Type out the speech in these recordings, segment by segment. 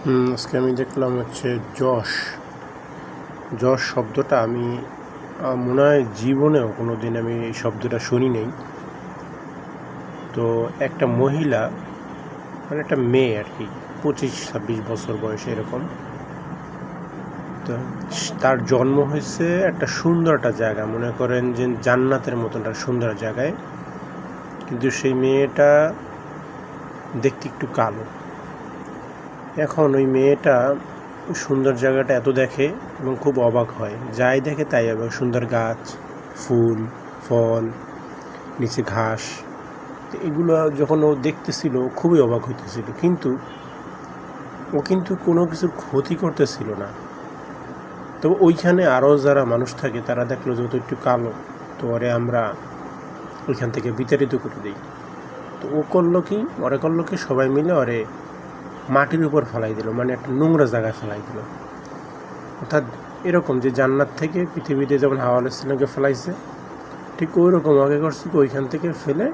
আজকে আমি দেখলাম হচ্ছে যশ। যশ শব্দটা আমি মনে হয় জীবনেও কোনো দিন আমি এই শব্দটা শুনি নেই। তো একটা মহিলা মানে একটা মেয়ে আর কি, পঁচিশ ছাব্বিশ বছর বয়সে এরকম। তো তার জন্ম হয়েছে একটা সুন্দর একটা জায়গা, মনে করেন যে জান্নাতের মতন একটা সুন্দর জায়গায়। কিন্তু সেই মেয়েটা দেখতে একটু কালো। এখন ওই মেয়েটা সুন্দর জায়গাটা এত দেখে এবং খুব অবাক হয়। যাই দেখে তাই অবাক সুন্দর গাছ, ফুল, ফল, নিচে ঘাস। এগুলো যখন ও দেখতেছিল খুবই অবাক হইতেছিল। কিন্তু ও কিন্তু কোনো কিছুর ক্ষতি করতেছিল না। তো ওইখানে আরও যারা মানুষ থাকে, তারা দেখল যে ও তো একটু কালো। তো ওরে আমরা ওইখান থেকে বিতাড়িত করে দিই। তো ও করল কি? ওরে করল কি? সবাই মিলে ওরে মাটির উপর ফেলাই দিল মানে একটা নোংরা জায়গায় ফেলাই দিল। অর্থাৎ এরকম যে জান্নাত থেকে পৃথিবীতে যেমন হাওয়া আলাইসলামকে ফেলাইছে, ঠিক ওই রকম আগে করছে কি ওইখান থেকে ফেলে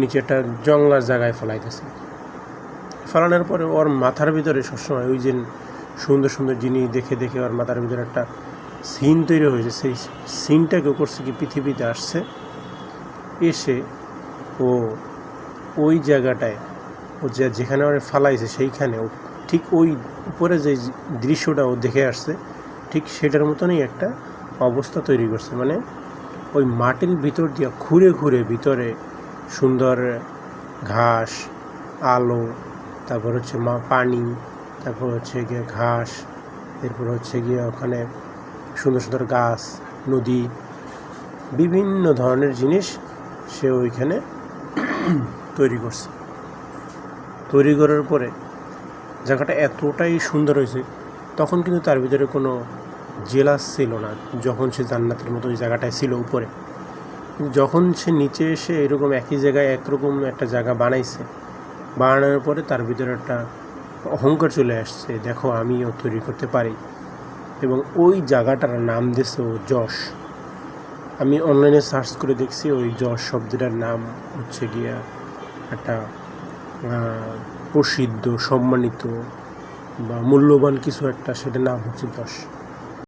নিচে একটা জঙ্গলার জায়গায় ফেলাইতেছে। ফেলানোর পরে ওর মাথার ভিতরে সবসময় ওই যে সুন্দর সুন্দর জিনিস দেখে দেখে ওর মাথার ভিতরে একটা সিন তৈরি হয়েছে। সেই সিনটাকে করছে কি পৃথিবীতে আসছে, এসে ও ওই জায়গাটায় ও যে যেখানে ওরা ফালাইছে সেইখানে ও ঠিক ওই উপরে যে দৃশ্যটা ও দেখে আসছে, ঠিক সেটার মতনই একটা অবস্থা তৈরি করছে। মানে ওই মাটির ভিতর দিয়ে ঘুরে ঘুরে ভিতরে সুন্দর ঘাস, আলো, তারপর হচ্ছে মা পানি, তারপর হচ্ছে গিয়ে ঘাস, এরপর হচ্ছে গিয়ে ওখানে সুন্দর সুন্দর গাছ, নদী, বিভিন্ন ধরনের জিনিস সে ওইখানে তৈরি করছে। তৈরি করার পরে জায়গাটা এতটাই সুন্দর হয়েছে, তখন কিন্তু তার ভিতরে কোনো জেলাস ছিল না, যখন সে জান্নাতের মতো ওই জায়গাটায় ছিল উপরে। যখন সে নিচে এসে এরকম একই জায়গায় একরকম একটা জায়গা বানাইছে, বানানোর পরে তার ভিতরে একটা অহংকার চলে আসছে, দেখো আমিও তৈরি করতে পারি। এবং ওই জায়গাটার নাম দিয়েছে ও যশ। আমি অনলাইনে সার্চ করে দেখছি ওই যশ শব্দটার নাম হচ্ছে গিয়া একটা প্রসিদ্ধ সম্মানিত বা মূল্যবান কিছু একটা সেটা নাম হচ্ছে যশ